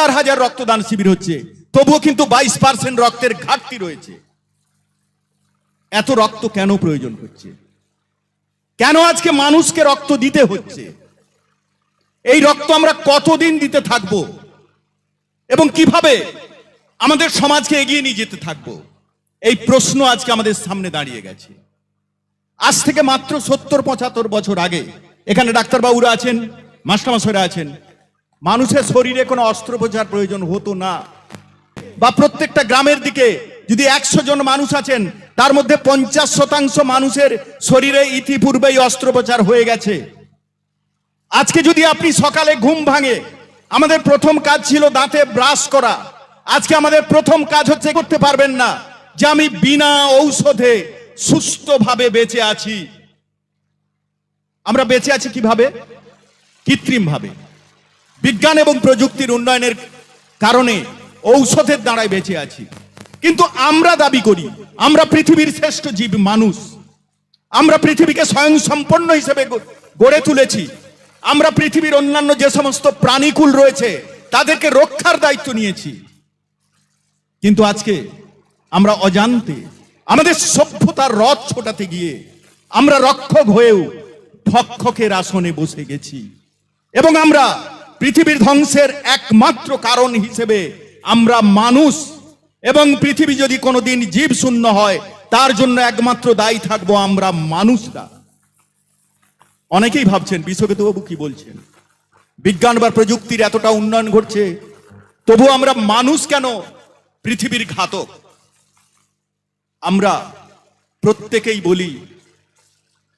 হাজার হাজার রক্তদান শিবির হচ্ছে। তবুও কিন্তু বাইশ পার্সেন্ট রক্তের ঘাটতি রয়েছে। এত রক্ত কেন প্রয়োজন হচ্ছে? কেন আজকে মানুষকে রক্ত দিতে হচ্ছে? এই রক্ত আমরা কতদিন দিতে থাকব? এবং কীভাবে আমাদের সমাজকে এগিয়ে নিয়ে যেতে থাকব? এই প্রশ্ন আজকে আমাদের সামনে দাঁড়িয়ে গেছে। আজ থেকে মাত্র সত্তর পঁচাত্তর বছর আগে এখানে ডাক্তারবাবুরা আছেন, মাস্টারমশাইরা আছেন মানুষের শরীরে কোনো অস্ত্রোপচার প্রয়োজন হতো না। বা প্রত্যেকটা গ্রামের দিকে যদি একশো জন মানুষ আছেন, তার মধ্যে পঞ্চাশ শতাংশ মানুষের শরীরে ইতিপূর্বেই অস্ত্রোপচার হয়ে গেছে। আজকে যদি আপনি সকালে ঘুম ভাঙে, আমাদের প্রথম কাজ ছিল দাঁতে ব্রাশ করা। আজকে আমাদের প্রথম কাজ হচ্ছে করতে পারবেন না, যে আমি বিনা ঔষধে সুস্থভাবে বেঁচে আছি। আমরা বেঁচে আছি কীভাবে? কৃত্রিম ভাবে বিজ্ঞান এবং প্রযুক্তির উন্নয়নের কারণে ঔষধের দ্বারাই বেঁচে আছি। কিন্তু আমরা দাবি করি, আমরা পৃথিবীর শ্রেষ্ঠ জীব মানুষ। আমরা পৃথিবীকে স্বয়ং সম্পন্ন হিসেবে গড়ে তুলেছি। আমরা পৃথিবীর অন্যান্য যে সমস্ত প্রাণীকুল রয়েছে, তাদেরকে রক্ষার দায়িত্ব নিয়েছি। কিন্তু আজকে আমরা অজান্তে, আমাদের সভ্যতার রথ ছোটাতে গিয়ে আমরা রক্ষক হয়েও ভক্ষকের আসনে বসে গেছি। এবং আমরা পৃথিবীর ধ্বংসের একমাত্র কারণ হিসেবে আমরা মানুষ। এবং পৃথিবী যদি কোনোদিন জীব শূন্য হয়, তার জন্য একমাত্র দায়ী থাকব আমরা মানুষরা। অনেকেই ভাবছেন, বিশ্বকেতুবাবু কি বলছেন? বিজ্ঞান বা প্রযুক্তির এতটা উন্নয়ন ঘটছে, তবু আমরা মানুষ কেন পৃথিবীর ঘাতক? আমরা প্রত্যেকেই বলি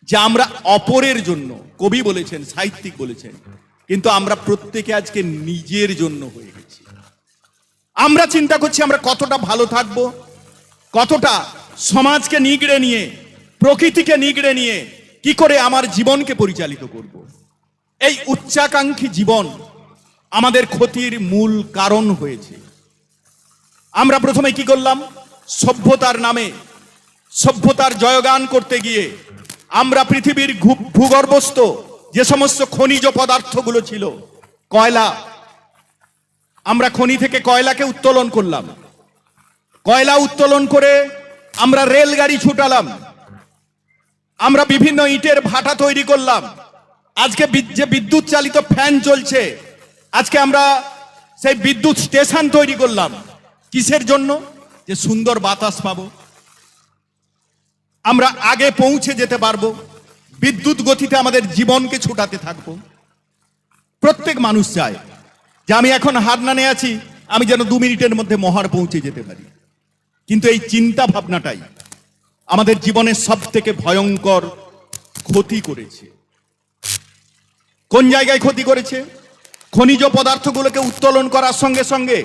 যে আমরা অপরের জন্য, কবি বলেছেন, সাহিত্যিক বলেছেন কিন্তু আমরা প্রত্যেকে আজকে নিজের জন্য হয়ে গেছি। আমরা চিন্তা করছি আমরা কতটা ভালো থাকব, কতটা সমাজকে নিগড়ে নিয়ে, প্রকৃতিকে নিগড়ে নিয়ে কি করে আমার জীবনকে পরিচালিত করব। এই উচ্চাকাঙ্ক্ষী জীবন আমাদের ক্ষতির মূল কারণ হয়েছে। আমরা প্রথমে কি করলাম? সভ্যতার নামে, সভ্যতার জয়গান করতে গিয়ে আমরা পৃথিবীর ভূগর্ভস্থ যে সমস্ত খনিজ পদার্থগুলো ছিল, কয়লা, আমরা খনি থেকে কয়লাকে উত্তোলন করলাম। কয়লা উত্তোলন করে আমরা রেলগাড়ি ছুটালাম। আমরা বিভিন্ন ইটের ভাটা তৈরি করলাম। আজকে যে বিদ্যুৎ চালিত ফ্যান চলছে, আজকে আমরা সেই বিদ্যুৎ স্টেশন তৈরি করলাম। কিসের জন্য? যে সুন্দর বাতাস পাবো। আমরা আগে পৌঁছে যেতে পারব। বিদ্যুৎ গতিতে আমাদের জীবনকে ছুটাতে থাকব। প্রত্যেক মানুষ চায় যে আমি এখন হারনানে আছি, আমি যেন দু মিনিটের মধ্যে মহার পৌঁছে যেতে পারি। কিন্তু এই চিন্তা ভাবনাটাই আমাদের জীবনের সব থেকে ভয়ঙ্কর ক্ষতি করেছে। কোন জায়গায় ক্ষতি করেছে? খনিজ পদার্থগুলোকে উত্তোলন করার সঙ্গে সঙ্গে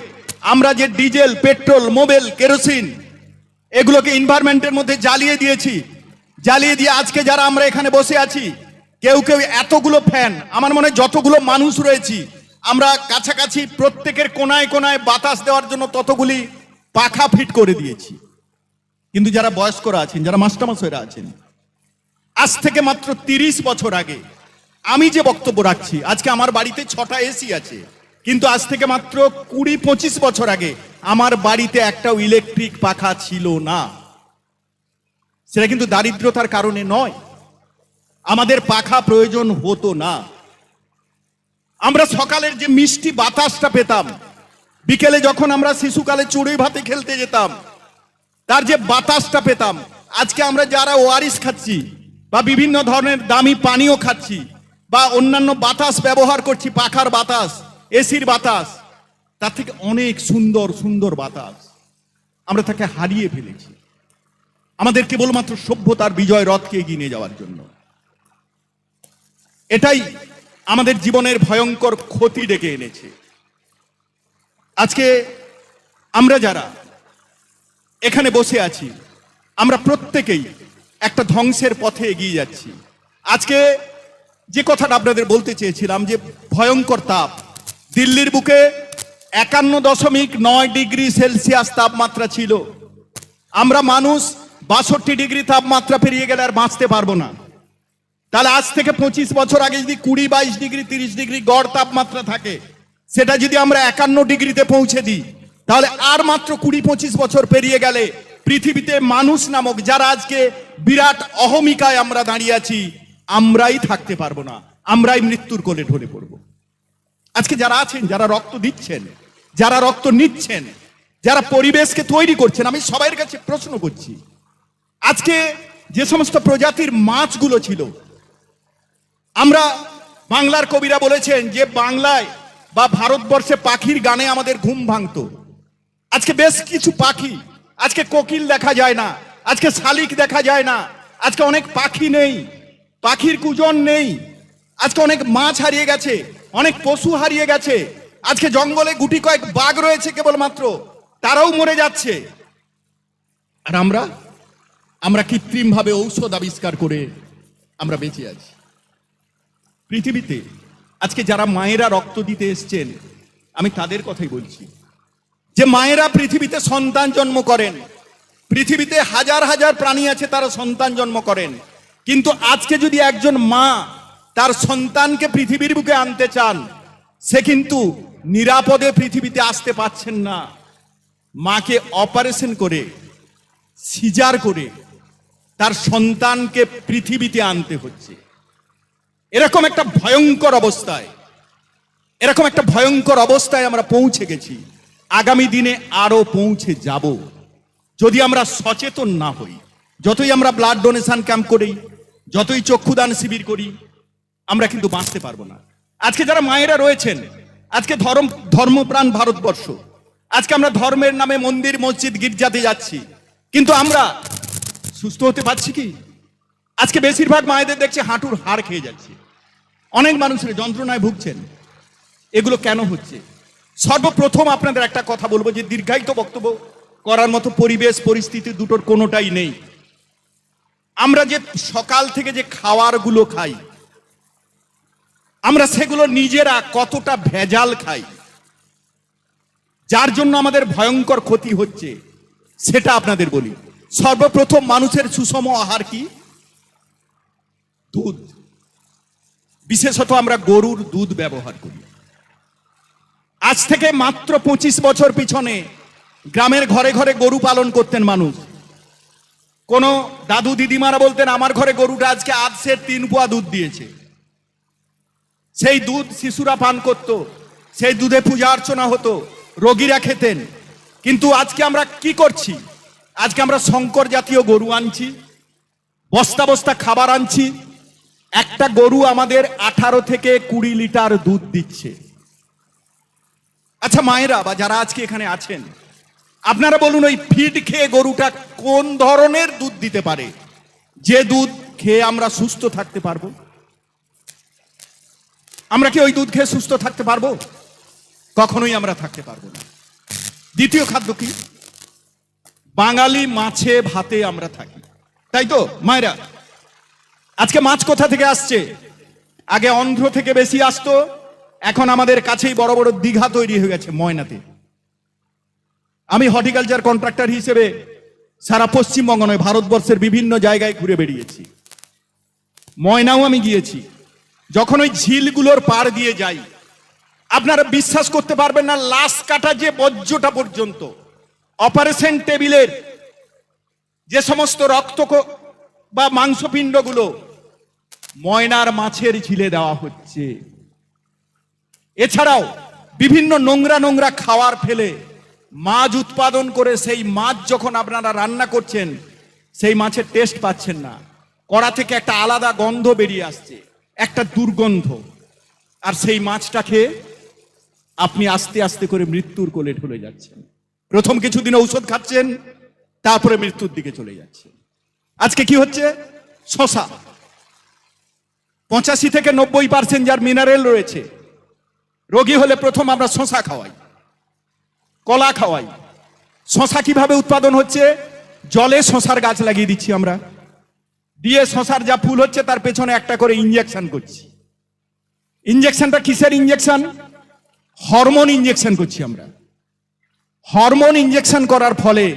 আমরা যে ডিজেল, পেট্রোল মোবিল কেরোসিন, এগুলোকে এনভায়রনমেন্টের মধ্যে জ্বালিয়ে দিয়েছি জ্বালিয়ে দিয়ে আজকে যারা আমরা এখানে বসে আছি, কেউ কেউ এতগুলো ফ্যান আমার মনে যতগুলো মানুষ রয়েছি, আমরা কাছাকাছি প্রত্যেকের কোনায় কোনায় বাতাস দেওয়ার জন্য ততগুলি পাখা ফিট করে দিয়েছি। কিন্তু যারা বয়স্করা আছেন, যারা মাস্টারমশাইরা আছেন, আজ থেকে মাত্র তিরিশ বছর আগে আমি যে বক্তব্য রাখছি, আজকে আমার বাড়িতে ছটা এসি আছে, কিন্তু আজ থেকে মাত্র কুড়ি পঁচিশ বছর আগে আমার বাড়িতে একটাও ইলেকট্রিক পাখা ছিল না। সেটা কিন্তু দারিদ্রতার কারণে নয়। আমাদের পাখা প্রয়োজন হতো না। আমরা সকালের যে মিষ্টি বাতাসটা পেতাম, বিকেলে যখন আমরা শিশুকালে চড়ুই ভাতে খেলতে যেতাম, তার যে বাতাসটা পেতাম, আজকে আমরা যারা ওয়ারিস খাচ্ছি, বা বিভিন্ন ধরনের দামি পানীয় খাচ্ছি, বা অন্যান্য বাতাস ব্যবহার করছি, পাখার বাতাস, এসির বাতাস, তার থেকে অনেক সুন্দর সুন্দর বাতাস আমরা তাকে হারিয়ে ফেলেছি। আমাদের কেবলমাত্র সভ্যতার বিজয় রথকে এগিয়ে নিয়ে যাওয়ার জন্য। এটাই আমাদের জীবনের ভয়ঙ্কর ক্ষতি ডেকে এনেছে। আজকে আমরা যারা এখানে বসে আছি, আমরা প্রত্যেকেই একটা ধ্বংসের পথে এগিয়ে যাচ্ছি। আজকে যে কথাটা আপনাদের বলতে চেয়েছিলাম যে ভয়ঙ্কর তাপ, দিল্লির বুকে একান্ন দশমিক নয় ডিগ্রি সেলসিয়াস তাপমাত্রা ছিল। আমরা মানুষ বাষট্টি ডিগ্রি তাপমাত্রা পেরিয়ে গেলে আর বাঁচতে পারব না। তাহলে আজ থেকে পঁচিশ বছর আগে যদি কুড়ি, বাইশ ডিগ্রি, তিরিশ ডিগ্রি গড় তাপমাত্রা থাকে, সেটা যদি আমরা একান্ন ডিগ্রিতে পৌঁছে দিই, তাহলে আর মাত্র কুড়ি, পঁচিশ বছর পেরিয়ে গেলে পৃথিবীতে মানুষ নামক যারা আজকে বিরাট অহমিকায় আমরা দাঁড়িয়ে আছি, আমরাই থাকতে পারব না, আমরাই মৃত্যুর কোলে ঢলে পড়ব। আজকে যারা আছেন, যারা রক্ত দিচ্ছেন, যারা রক্ত নিচ্ছেন, যারা পরিবেশকে তৈরি করছেন, আমি সবাইয়ের কাছে প্রশ্ন করছি আজকে যে সমস্ত প্রজাতির মাছগুলো ছিল, আমরা বাংলার কবিরা বলেছেন যে বাংলায় বা ভারতবর্ষে পাখির গানে আমাদের ঘুম ভাঙতো। আজকে বেশ কিছু পাখি, আজকে কোকিল দেখা যায় না, আজকে শালিক দেখা যায় না, আজকে অনেক পাখি নেই, পাখির কুজন নেই, আজকে অনেক মাছ হারিয়ে গেছে, অনেক পশু হারিয়ে গেছে, আজকে জঙ্গলে গুটি কয়েক বাঘ রয়েছে কেবলমাত্র, তারাও মরে যাচ্ছে। আর আমরা আমরা কৃত্রিমভাবে ঔষধ আবিষ্কার করে আমরা বেঁচে আছি। পৃথিবীতে আজকে যারা মায়েরা রক্ত দিতে এসছেন, আমি তাদের কথাই বলছি। যে মায়েরা পৃথিবীতে সন্তান জন্ম করেন, পৃথিবীতে হাজার হাজার প্রাণী আছে তারা সন্তান জন্ম করেন, কিন্তু আজকে যদি একজন মা তার সন্তানকে পৃথিবীর বুকে আনতে চান, সে কিন্তু নিরাপদে পৃথিবীতে আসতে পারছেন না। মাকে অপারেশন করে, সিজার করে তার সন্তানকে পৃথিবীতে আনতে হচ্ছে। এরকম একটা ভয়ঙ্কর অবস্থায়, এরকম একটা ভয়ঙ্কর অবস্থায় আমরা পৌঁছে গেছি। আগামী দিনে আরও পৌঁছে যাব। যদি আমরা সচেতন না হই, যতই আমরা ব্লাড ডোনেশন ক্যাম্প করি, যতই চক্ষুদান শিবির করি, আমরা কিন্তু বাঁচতে পারব না। আজকে যারা মায়েরা রয়েছেন, আজকে ধর্ম, ধর্মপ্রাণ ভারতবর্ষ, আজকে আমরা ধর্মের নামে মন্দির, মসজিদ, গির্জাতে যাচ্ছি। কিন্তু আমরা সুস্থ হতে পারছি কি? আজকে বেশিরভাগ মায়েদের দেখছে হাঁটুর হাড় খেয়ে যাচ্ছে। অনেক মানুষের যন্ত্রণায় ভুগছেন। এগুলো কেন হচ্ছে? সর্বপ্রথম আপনাদের একটা কথা বলব যে দীর্ঘায়িত বক্তব্য করার মতো পরিবেশ, পরিস্থিতি দুটোর কোনোটাই নেই। আমরা যে সকাল থেকে যে খাওয়ারগুলো খাই, আমরা সেগুলো নিজেরা কতটা ভেজাল খাই, যার জন্য আমাদের ভয়ঙ্কর ক্ষতি হচ্ছে, সেটা আপনাদের বলি। সর্বপ্রথম মানুষের সুষম আহার কি? দুধ। বিশেষত আমরা গরুর দুধ ব্যবহার করি। আজ থেকে মাত্র পঁচিশ বছর পিছনে গ্রামের ঘরে ঘরে গরু পালন করতেন মানুষ। কোন দাদু দিদিমারা বলতেন, আমার ঘরে গরুটা আজকে আজ সে তিন পোয়া দুধ দিয়েছে। সেই দুধ শিশুরা পান করত, সেই দুধে পূজা অর্চনা হতো, রোগীরা খেতেন। কিন্তু আজকে আমরা কি করছি? আজকে আমরা শঙ্কর জাতীয় গরু আনছি, বস্তা বস্তা খাবার আনছি। একটা গরু আমাদের আঠারো থেকে কুড়ি লিটার দুধ দিচ্ছে। আচ্ছা মায়েরা বা যারা আজকে এখানে আছেন, আপনারা বলুন ওই ফিড খেয়ে গরুটা কোন ধরনের দুধ দিতে পারে? যে দুধ খেয়ে আমরা সুস্থ থাকতে পারব? আমরা কি ওই দুধ খেয়ে সুস্থ থাকতে পারব? কখনোই আমরা থাকতে পারব না। দ্বিতীয় খাদ্য কি? বাঙালি মাছে ভাতে আমরা থাকি। তাই তো, মায়েরা? আজকে মাছ কোথা থেকে আসছে? আগে অন্ধ্র থেকে বেশি আসতো, এখন আমাদের কাছেই বড় বড় দীঘা তৈরি হয়ে গেছে ময়নাতে। আমি হর্টিকালচার কন্ট্রাক্টর হিসেবে সারা পশ্চিমবঙ্গ নয়, ভারতবর্ষের বিভিন্ন জায়গায় ঘুরে বেরিয়েছি ময়নাও আমি গিয়েছি। যখন ওই ঝিলগুলোর পার দিয়ে যাই, আপনারা বিশ্বাস করতে পারবেন না, লাশ কাটা যে বজ্রটা পর্যন্ত। অপারেশন টেবিলের যে সমস্ত রক্ত বা মাংসপিণ্ডগুলো ময়নার মাছের ঝিলে দেওয়া হচ্ছে। এছাড়াও বিভিন্ন নোংরা নোংরা খাওয়ার ফেলে মাছ উৎপাদন করে সেই মাছ যখন আপনারা রান্না করছেন, সেই মাছের টেস্ট পাচ্ছেন না। কড়া থেকে একটা আলাদা গন্ধ বেরিয়ে আসছে, একটা দুর্গন্ধ। আর সেই মাছটা খেয়ে আপনি আস্তে আস্তে করে মৃত্যুর কোলে ঢলে যাচ্ছেন। প্রথম কিছুদিন ঔষধ খাচ্ছেন, তারপরে মৃত্যুর দিকে চলে যাচ্ছে। আজকে কি হচ্ছে? শশা। পঁচাশি থেকে নব্বই পার্সেন্ট যার মিনারেল রয়েছে, রোগী হলে প্রথম আমরা শশা খাওয়াই, কলা খাওয়াই। শশা কীভাবে উৎপাদন হচ্ছে? জলে শশার গাছ লাগিয়ে দিচ্ছি আমরা। দিয়ে শশার যা ফুল হচ্ছে, তার পেছনে একটা করে ইঞ্জেকশন করছি। ইঞ্জেকশনটা কিসের ইঞ্জেকশন হরমোন ইঞ্জেকশন করছি আমরা। হরমোন ইঞ্জেকশন করার ফলে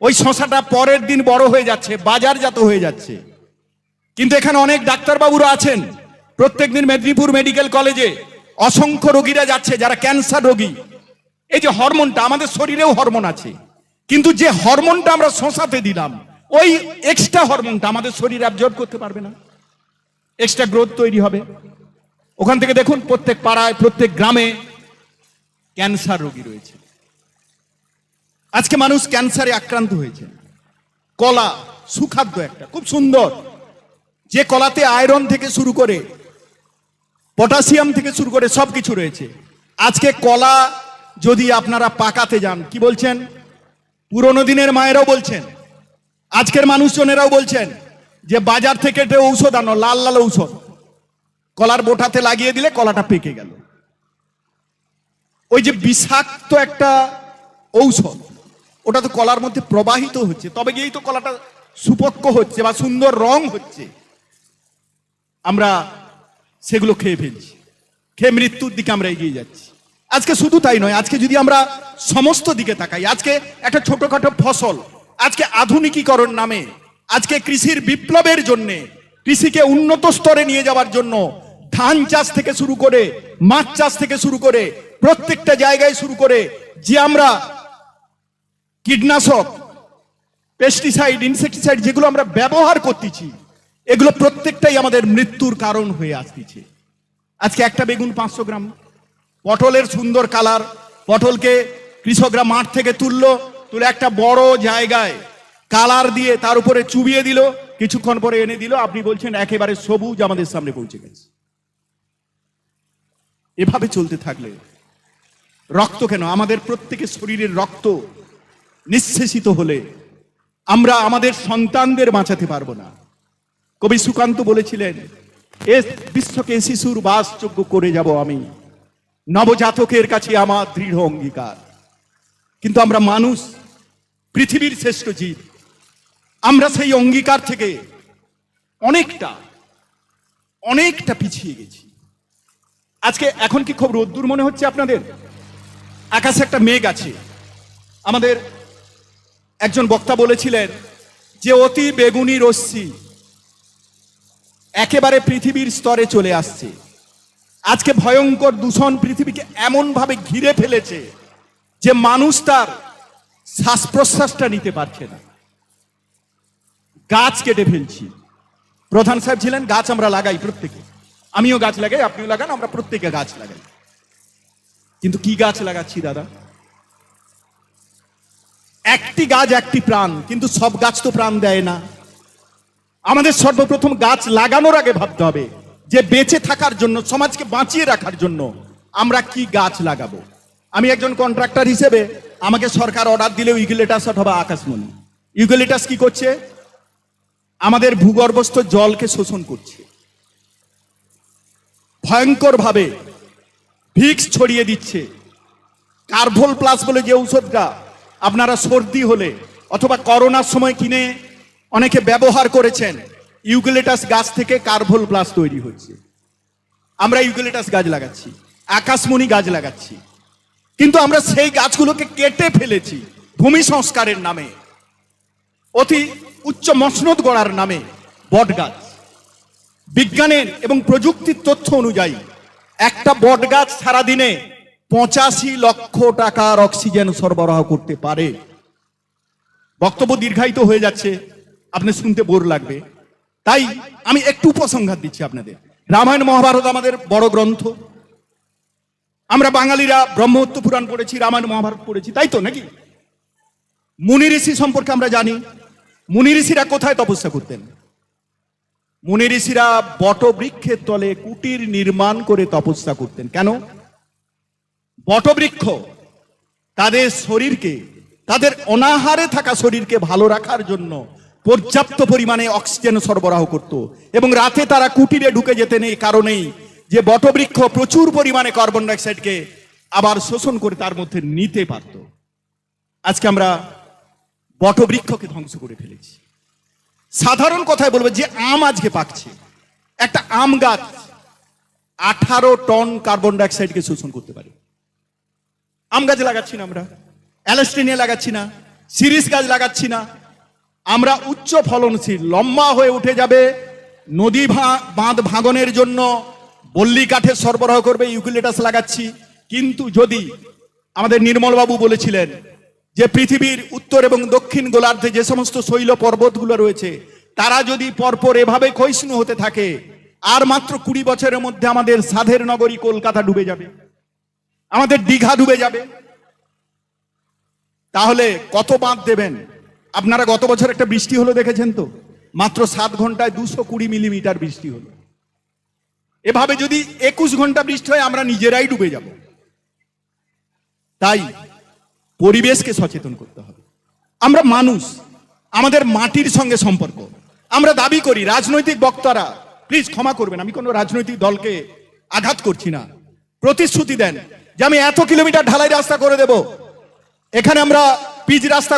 ওই শশাটা পরের দিন বড় হয়ে যাচ্ছে, বাজারজাত হয়ে যাচ্ছে। কিন্তু এখানে অনেক ডাক্তারবাবুরা আছেন। প্রত্যেক দিন মেদিনীপুর মেডিকেল কলেজে অসংখ্য রোগীরা যাচ্ছে যারা ক্যান্সার রোগী। এই যে হরমোনটা, আমাদের শরীরেও হরমোন আছে। কিন্তু যে হরমোনটা আমরা শোষাতে দিলাম, ওই এক্সট্রা হরমোনটা আমাদের শরীর অ্যাবজর্ব করতে পারবে না। এক্সট্রা গ্রোথ তৈরি হবে। ওখান থেকে দেখুন, প্রত্যেক পাড়ায়, প্রত্যেক গ্রামে ক্যান্সার রোগী রয়েছে। আজকে মানুষ ক্যান্সারে আক্রান্ত হয়েছে। কলা সুখাদ্য একটা, খুব সুন্দর। যে কলাতে আয়রন থেকে শুরু করে, পটাশিয়াম থেকে শুরু করে সব কিছু রয়েছে। আজকে কলা যদি আপনারা পাকাতে যান, কি বলছেন? পুরনো দিনের মায়েরাও বলছেন, আজকের মানুষজনেরাও বলছেন যে বাজার থেকে একটা ঔষধ আনো, লাল লাল ঔষধ। কলার বোটাতে লাগিয়ে দিলে কলাটা পেকে গেল। ওই যে বিষাক্ত একটা ঔষধ ওটা তো কলার মধ্যে প্রবাহিত হচ্ছে, তবে গিয়েই তো কলাটা সুপক্ক হচ্ছে বা সুন্দর রং হচ্ছে। আমরা সেগুলো খেয়ে ফেলছি, খেয়ে মৃত্যুর দিকে আমরা এগিয়ে যাচ্ছি। আজকে শুধু তাই নয়, আজকে যদি আমরা সমস্ত দিকে তাকাই, আজকে একটা ছোটখাটো ফসল, আজকে আধুনিকীকরণ নামে, আজকে কৃষির বিপ্লবের জন্যে, কৃষিকে উন্নত স্তরে নিয়ে যাওয়ার জন্য, ধান চাষ থেকে শুরু করে, মাছ চাষ থেকে শুরু করে, প্রত্যেকটা জায়গায় শুরু করে, যে আমরা কীটনাশক পেস্টিসাইড ইনসেকটিসাইড যেগুলো আমরা ব্যবহার করতেছি, এগুলো প্রত্যেকটাই আমাদের মৃত্যুর কারণ হয়ে আসতেছে। আজকে একটা বেগুন পাঁচশো গ্রাম, পটলের সুন্দর কালার, পটলকে কৃষকরা মাঠ থেকে তুললো, তুলে একটা বড় জায়গায় কালার দিয়ে তার উপরে চুবিয়ে দিল, কিছুক্ষণ পরে এনে দিল, আপনি বলছেন একেবারে সবুজ আমাদের সামনে পৌঁছে গেছে। এভাবে চলতে থাকলে রক্ত কেন? আমাদের প্রত্যেকের শরীরের রক্ত নিঃশেষিত হলে আমরা আমাদের সন্তানদের বাঁচাতে পারব না। কবি সুকান্ত বলেছিলেন, এ বিশ্বকে শিশুর বাসযোগ্য করে যাব আমি। নবজাতকের কাছে আমার দৃঢ় অঙ্গীকার। কিন্তু আমরা মানুষ, পৃথিবীর শ্রেষ্ঠ জীব। আমরা সেই অঙ্গীকার থেকে অনেকটা অনেকটা পিছিয়ে গেছি। আজকে এখন কি খুব রোদ্দুর মনে হচ্ছে আপনাদের? আকাশে একটা মেঘ আছে। আমাদের একজন বক্তা বলেছিলেন যে অতি বেগুনি রশ্মি একেবারে পৃথিবীর স্তরে চলে আসছে। আজকে ভয়ঙ্কর দূষণ পৃথিবীকে এমন ভাবে ঘিরে ফেলেছে যে মানুষ তার শ্বাস প্রশ্বাসটা নিতে পারছে না। গাছ কেটে ফেলছি। প্রধান সাহেব ছিলেন, গাছ আমরা লাগাই প্রত্যেকে। আমিও গাছ লাগাই, আপনিও লাগান, আমরা প্রত্যেকে গাছ লাগাই। কিন্তু কি গাছ লাগাচ্ছি দাদা? একটি গাছ একটি প্রাণ, কিন্তু সব গাছ তো প্রাণ দেয় না। আমাদের সর্বপ্রথম গাছ লাগানোর আগে ভাবতে হবে, যে বেঁচে থাকার জন্য, সমাজকে বাঁচিয়ে রাখার জন্য আমরা কি গাছ লাগাবো? আমি একজন কন্ট্রাক্টর হিসেবে, আমাকে সরকার অর্ডার দিলেও ইউগুলেটাস অথবা আকাশমণি। ইউগুলেটাস কি করছে? আমাদের ভূগর্ভস্থ জলকে শোষণ করছে। ভয়ঙ্কর ভাবে ভিক্স ছড়িয়ে দিচ্ছে। কার্ভোল প্লাস বলে যে ঔষধটা আপনারা সর্দি হলে অথবা করোনার সময় কিনে অনেকে ব্যবহার করেছেন ইউক্যালিটাস গাছ থেকে কার্ভোল প্লাস তৈরি হয়েছে আমরা ইউক্যালিটাস গাছ লাগাচ্ছি, আকাশমণি গাছ লাগাচ্ছি। কিন্তু আমরা সেই গাছগুলোকে কেটে ফেলেছি ভূমি সংস্কারের নামে, অতি উচ্চ মসনদ গড়ার নামে বট গাছ। বিজ্ঞানের এবং প্রযুক্তির তথ্য অনুযায়ী একটা বট গাছ সারাদিনে পঁচাশি লক্ষ টাকার অক্সিজেন সরবরাহ করতে পারে। বক্তব্য দীর্ঘায়িত হয়ে যাচ্ছে, আপনি শুনতে বোর লাগবে। তাই আমি একটু উপসংহার দিচ্ছি আপনাদের। রামায়ণ মহাভারত আমাদের বড় গ্রন্থ। আমরা বাঙালিরা ব্রহ্মত্ব পুরাণ পড়েছি, রামায়ণ মহাভারত পড়েছি, তাই তো নাকি? মুনি ঋষি সম্পর্কে আমরা জানি। মুনি ঋষিরা কোথায় তপস্যা করতেন? মুনি ঋষিরা বটবৃক্ষের তলে কুটির নির্মাণ করে তপস্যা করতেন। কেন? বটবৃক্ষ, তাদের শরীরকে, তাদের অনাহারে থাকা শরীরকে ভালো রাখার জন্য পর্যাপ্ত পরিমাণে অক্সিজেন সরবরাহ করত। এবং রাতে তারা কুটিরে ঢুকে যেতেন এই কারণেই যে বটবৃক্ষ প্রচুর পরিমাণে কার্বন ডাইঅক্সাইডকে আবার শোষণ করে তার মধ্যে নিতে পারত। আজকে আমরা বটবৃক্ষকে ধ্বংস করে ফেলেছি। সাধারণ কথায় বলব যে আম আজকে পাকছে। একটা আম গাছ আঠারো টন কার্বন ডাইঅক্সাইডকে শোষণ করতে পারে। আম গাছ লাগাচ্ছি না আমরা। অ্যালেস্টিনিয়া লাগাচ্ছি না সিরিস গাছ লাগাচ্ছি না। আমরা উচ্চ ফলনশীল, লম্বা হয়ে উঠে যাবে নদী বাঁধ ভাঙনের জন্য বল্লি কাঠের সরবরাহ করবে, ইউক্লিটাস লাগাচ্ছি। কিন্তু যদি আমাদের নির্মলবাবু বলেছিলেন যে পৃথিবীর উত্তর এবং দক্ষিণ গোলার্ধে যে সমস্ত শৈল পর্বতগুলো রয়েছে, তারা যদি পরপর এভাবে ক্ষয়িষ্ণু হতে থাকে, আর মাত্র কুড়ি বছরের মধ্যে আমাদের সাধের নগরী কলকাতা ডুবে যাবে। আমাদের দীঘা ডুবে যাবে। তাহলে কত বাঁধ দেবেন? আপনারা গত বছর একটা বৃষ্টি হলো দেখেছেন তো? মাত্র সাত ঘন্টায় দুশো কুড়ি মিলিমিটার বৃষ্টি হলো। এভাবে যদি একুশ ঘণ্টা বৃষ্টি হয়, আমরা নিজেরাই ডুবে যাব। তাই পরিবেশকে সচেতন করতে হবে। আমরা মানুষ, আমাদের মাটির সঙ্গে সম্পর্ক। আমরা দাবি করি, রাজনৈতিক বক্তারা প্লিজ ক্ষমা করবেন, আমি কোনো রাজনৈতিক দলকে আঘাত করছি না। প্রতিশ্রুতি দেন যে আমি এত কিলোমিটার ঢালাই রাস্তা করে দেব। এখানে আমরা পিচ রাস্তা